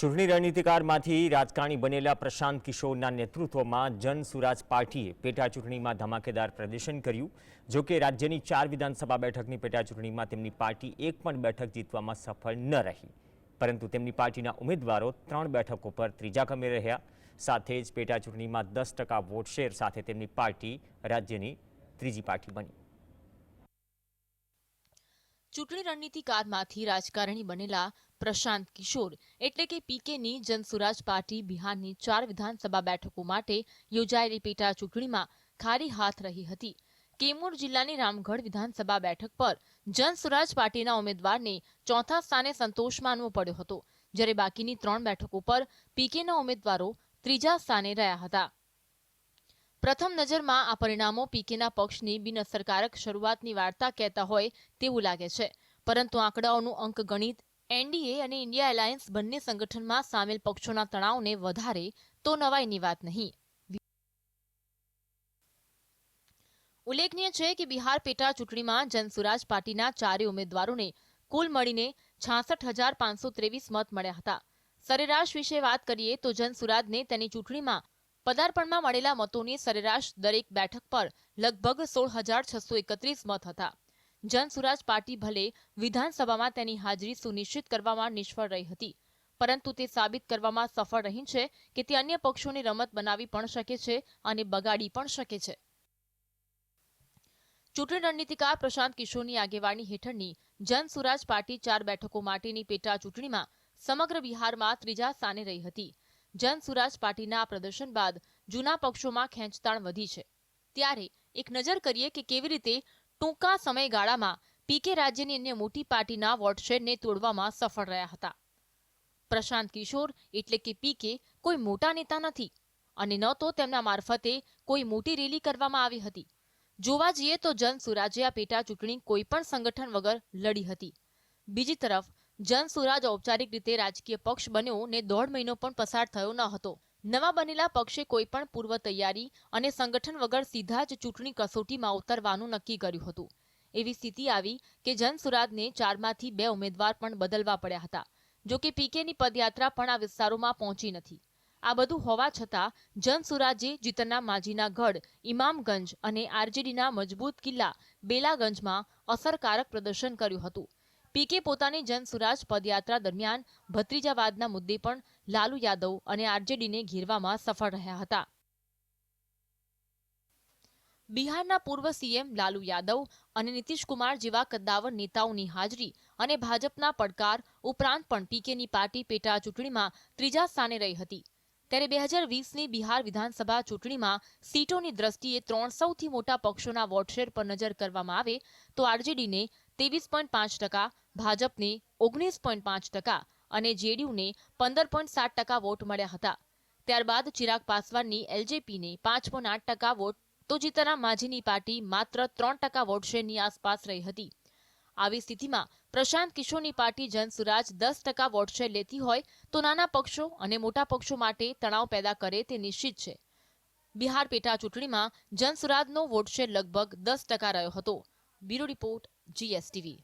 ચૂંટણી રણનીતિકારમાંથી રાજકારણી બનેલા પ્રશાંત કિશોરના નેતૃત્વમાં જન સુરાજ પાર્ટીએ પેટા ચૂંટણીમાં ધમાકેદાર પ્રદર્શન કર્યું. જો કે રાજ્યની ચાર વિધાનસભા બેઠકની પેટા ચૂંટણીમાં તેમની પાર્ટી એક પણ બેઠક જીતવામાં સફળ ન રહી. પરંતુ તેમની પાર્ટીના ઉમેદવારો ત્રણ બેઠકો પર ત્રીજા ક્રમે રહ્યા. સાથે જ પેટા ચૂંટણીમાં દસ ટકા વોટ શેર સાથે તેમની પાર્ટી રાજ્યની ત્રીજી પાર્ટી બની. ચૂંટણી રણનીતિકારમાંથી રાજકારણી બનેલા પ્રશાંત કિશોર એટલે કે પીકેની જનસુરાજ પાર્ટી બિહારની ચાર વિધાનસભા બેઠકો માટે યોજાયેલી પેટા ચૂંટણીમાં ખારી હાથ રહી હતી. કેમૂર જિલ્લાની રામગઢ વિધાનસભા બેઠક પર જનસુરાજ પાર્ટીના ઉમેદવારને ચોથા સ્થાને સંતોષ માનવો પડ્યો હતો, જ્યારે બાકીની ત્રણ બેઠકો પર પીકેના ઉમેદવારો ત્રીજા સ્થાને રહ્યા હતા. પ્રથમ નજરમાં આ પરિણામો પીકેના પક્ષની બિનઅસરકારક શરૂઆતની વાર્તા કહેતા હોય તેવું લાગે છે, પરંતુ આંકડાઓનું અંકગણિત એનડીએ અને ઇન્ડિયા એલાયન્સ બંને સંગઠનમાં સામેલ પક્ષોના તણાવને વધારે તો નવાઈની વાત નહીં. ઉલ્લેખનીય છે કે બિહાર પેટા ચૂંટણીમાં જનસુરાજ પાર્ટીના ચારે ઉમેદવારોને કુલ મળીને છાસઠ હજાર પાંચસો ત્રેવીસ મત મળ્યા હતા. સરેરાશ વિશે વાત કરીએ તો જનસુરાજને તેની ચૂંટણીમાં પદાર્પણમાં મળેલા મતોની સરેરાશ દરેક બેઠક પર લગભગ સોળ હજાર છસો એકત્રીસ મત હતા. જનસુરાજ પાર્ટી ભલે વિધાનસભામાં તેની હાજરી સુનિશ્ચિત કરવામાં નિષ્ફળ રહી હતી, પરંતુ તે સાબિત કરવામાં સફળ રહી છે કે તે અન્ય પક્ષોની રમત બનાવી પણ શકે છે અને બગાડી પણ શકે છે. ચૂંટણી રણનીતિકાર પ્રશાંત કિશોરની આગેવાની હેઠળની જનસુરાજ પાર્ટી ચાર બેઠકો માટેની પેટા ચૂંટણીમાં સમગ્ર બિહારમાં ત્રીજા સ્થાને રહી હતી. જનસુરાજ પાર્ટીના પ્રદર્શન બાદ જૂના પક્ષોમાં ખેંચતાણ વધી છે. ત્યારે એક નજર કરીએ કે કેવી રીતે ટૂંકા સમયગાળામાં પીકે રાજ્યની અન્ય મોટી પાર્ટીના વોટશેરને તોડવામાં સફળ રહ્યા હતા. પ્રશાંત કિશોર એટલે કે પીકે કોઈ મોટા નેતા નથી અને ન તો તેમના મારફતે કોઈ મોટી રેલી કરવામાં આવી હતી. જોવા જઈએ તો જન સુરાજે આ પેટા ચૂંટણી કોઈ પણ સંગઠન વગર લડી હતી. બીજી તરફ જન સુરાજ ઔપચારિક રીતે રાજકીય પક્ષ બન્યો ને દોઢ મહિનો પણ પસાર થયો ન હતો. નવા બનેલા પક્ષે કોઈ પણ પૂર્વ તૈયારી અને સંગઠન વગર સીધા જ ચૂંટણી કસોટીમાં ઉતરવાનું નક્કી કર્યું હતું. એવી સ્થિતિ આવી કે જનસુરાજને ચારમાંથી બે ઉમેદવાર પણ બદલવા પડ્યા હતા, જો કે પીકેની પદયાત્રા પણ આ વિસ્તારોમાં પહોંચી નથી. આ બધું હોવા છતાં, જનસુરાજે જીતના માજીના ગઢ ઇમામગંજ અને આરજેડીના મજબૂત કિલ્લા બેલાગંજમાં અસરકારક પ્રદર્શન કર્યું હતું. પીકે પોતાની જનસુરાજ પદયાત્રા દરમિયાન ભત્રીજાવાદના મુદ્દે પણ લાલુ યાદવ અને આરજેડીને ઘેરવામાં સફળ રહ્યા હતા. બિહારના પૂર્વ સીએમ લાલુ યાદવ અને નીતિશકુમાર જેવા કદ્દાવર નેતાઓની હાજરી અને ભાજપના પડકાર ઉપરાંત પણ પીકેની પાર્ટી પેટા ચૂંટણીમાં ત્રીજા સ્થાને રહી હતી. ત્યારે બે હજાર વીસની બિહાર વિધાનસભા ચૂંટણીમાં સીટોની દ્રષ્ટિએ ત્રણ સૌથી મોટા પક્ષોના વોટશેર પર નજર કરવામાં આવે તો આરજેડીને ત્રેવીસ પોઈન્ટ પાંચ ટકા ભાજપને ઓગણીસ પોઈન્ટ પાંચ ટકા અને જેડીયુને પંદર પોઈન્ટ સાત ટકા વોટ મળ્યા હતા. ત્યારબાદ ચિરાગ પાસવાનની એલજેપીને પાંચ પોઈન્ટ આઠ ટકા વોટ, તો જીતના માઝીની પાર્ટી માત્ર ત્રણ ટકા વોટશેરની આસપાસ રહી હતી. આવી સ્થિતિમાં પ્રશાંત કિશોરની પાર્ટી જનસુરાજ દસ ટકા વોટશેર લેતી હોય, તો નાના પક્ષો અને મોટા પક્ષો માટે તણાવ પેદા કરે તે નિશ્ચિત છે. બિહાર પેટા ચૂંટણીમાં જનસુરાજનો વોટશેર લગભગ દસ ટકા રહ્યો હતો. Bureau report, GSTV.